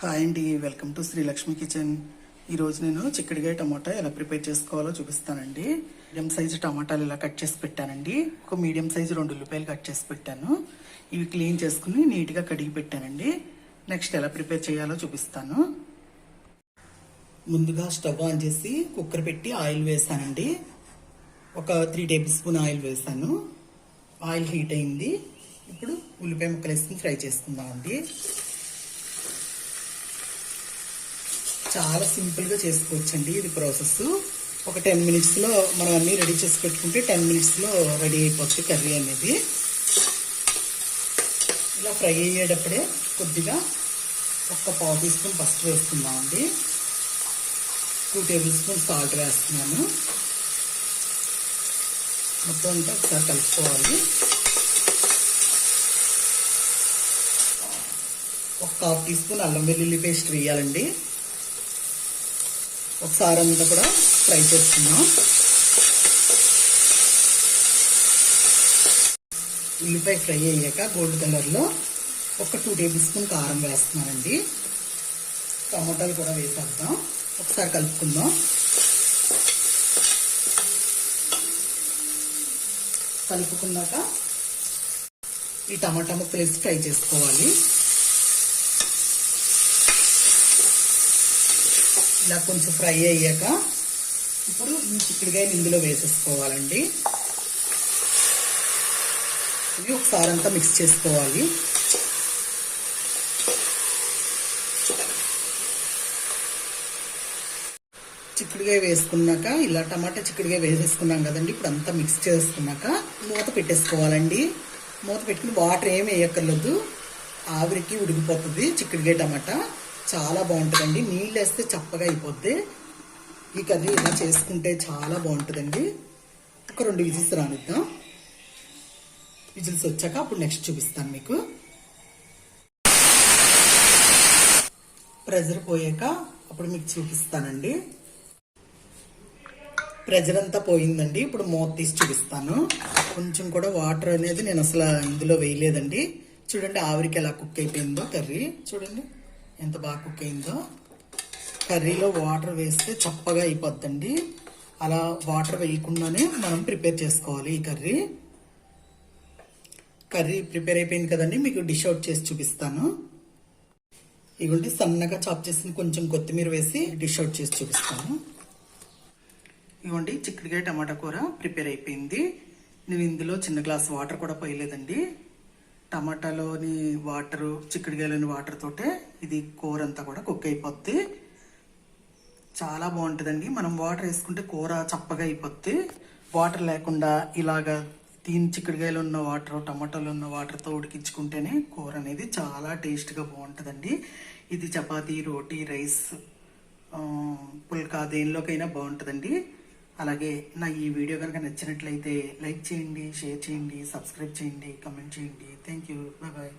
Hi అండి welcome to Srilakshmi kitchen. ఈరోజు నేను చిక్కడికాయ టమాటా ఎలా ప్రిపేర్ చేసుకోవాలో చూపిస్తానండి. మీడియం సైజు టమాటాలు ఇలా కట్ చేసి పెట్టానండి. ఒక మీడియం సైజు రెండు ఉల్లిపాయలు కట్ చేసి పెట్టాను. ఇవి క్లీన్ చేసుకుని నీట్గా కడిగి పెట్టానండి. నెక్స్ట్ ఎలా ప్రిపేర్ చేయాలో చూపిస్తాను. ముందుగా స్టవ్ ఆన్ చేసి కుక్కర్ పెట్టి ఆయిల్ వేసానండి. ఒక త్రీ టేబుల్ స్పూన్ ఆయిల్ వేసాను. ఆయిల్ హీట్ అయింది. ఇప్పుడు ఉల్లిపాయ ముక్కలు వేసుకుని ఫ్రై చేసుకుందామండి. చాలా సింపుల్గా చేసుకోవచ్చండి ఇది ప్రాసెస్ ఒక టెన్ మినిట్స్లో మనం అన్నీ రెడీ చేసి పెట్టుకుంటే టెన్ మినిట్స్లో రెడీ అయిపోవచ్చు కర్రీ అనేది. ఇలా ఫ్రై అయ్యేటప్పుడే కొద్దిగా ఒక పావు టీ స్పూన్ పసుపు వేసుకుందామండి. టూ టేబుల్ స్పూన్ సాల్ట్ వేస్తున్నాను. మొత్తం అంతా ఒకసారి కలుపుకోవాలి. ఒక హాఫ్ టీ స్పూన్ అల్లం వెల్లుల్లి పేస్ట్ వేయాలండి. ఒకసారి అంతా కూడా ఫ్రై చేసుకుందాం. ఉల్లిపాయ ఫ్రై అయ్యాక గోల్డ్ కలర్లో ఒక టూ టేబుల్ స్పూన్ కారం వేస్తున్నానండి. టమాటాలు కూడా వేసేద్దాం. ఒకసారి కలుపుకుందాం. కలుపుకున్నాక ఈ టమాటా ముక్కలు వేసి ఫ్రై చేసుకోవాలి. ఇలా కొంచెం ఫ్రై అయ్యాక ఇప్పుడు ఈ చిక్కుడుకాయలు ఇందులో వేసేసుకోవాలండి. ఇవి ఒకసారి అంతా మిక్స్ చేసుకోవాలి. చిక్కుడుకాయ వేసుకున్నాక ఇలా టమాటా చిక్కుడుకాయ వేసేసుకున్నాం కదండి ఇప్పుడు అంతా మిక్స్ చేసుకున్నాక మూత పెట్టేసుకోవాలండి. మూత పెట్టుకుని వాటర్ ఏమి వేయక్కర్లేదు. ఆవిరికి ఉడికిపోతుంది చిక్కుడుకాయ టమాటా. చాలా బాగుంటుందండి. నీళ్ళు వేస్తే చప్పగా అయిపోద్ది. ఈ కర్రీ ఇలా చేసుకుంటే చాలా బాగుంటుందండి. ఒక రెండు విజిల్స్ రానిద్దాం. విజిల్స్ వచ్చాక అప్పుడు నెక్స్ట్ చూపిస్తాను మీకు. ప్రెజర్ పోయాక అప్పుడు మీకు చూపిస్తానండి. ప్రెజర్ అంతా పోయిందండి. ఇప్పుడు మూత తీసి చూపిస్తాను. కొంచెం కూడా వాటర్ అనేది నేను అసలు ఇందులో వేయలేదండి. చూడండి ఆవిరికి ఎలా కుక్ అయిపోయిందో కర్రీ. చూడండి. ఎంత బాగా కుక్ అయిందో. కర్రీలో వాటర్ వేస్తే చప్పగా అయిపోద్దండి. అలా వాటర్ వేయకుండానే మనం ప్రిపేర్ చేసుకోవాలి ఈ కర్రీ. కర్రీ ప్రిపేర్ అయిపోయింది కదండి మీకు డిష్ అవుట్ చేసి చూపిస్తాను. ఇదిగోండి సన్నగా చాప్ చేసిన కొంచెం కొత్తిమీర వేసి డిష్ అవుట్ చేసి చూపిస్తాను. ఇవ్వండి చిక్కుడుకాయ టమాటా కూర ప్రిపేర్ అయిపోయింది. నేను ఇందులో చిన్న గ్లాస్ వాటర్ కూడా పోయలేదండి. టమాటాలోని వాటర్ చిక్కుడుకాయలోని వాటర్ తోటే ఇది కూర అంతా కూడా కుక్ అయిపోద్ది. చాలా బాగుంటుందండి. మనం వాటర్ వేసుకుంటే కూర చప్పగా అయిపోద్ది. వాటర్ లేకుండా ఇలాగా దీని చిక్కుడుకాయలు ఉన్న వాటర్ టమాటాలు ఉన్న వాటర్తో ఉడికించుకుంటేనే కూర అనేది చాలా టేస్ట్గా బాగుంటుందండి. ఇది చపాతీ రోటీ రైస్ పుల్కా దేనిలోకైనా బాగుంటుందండి. అలాగే నా ఈ వీడియో కనుక నచ్చినట్లయితే లైక్ చేయండి షేర్ చేయండి సబ్స్క్రైబ్ చేయండి కమెంట్ చేయండి. Thank you bye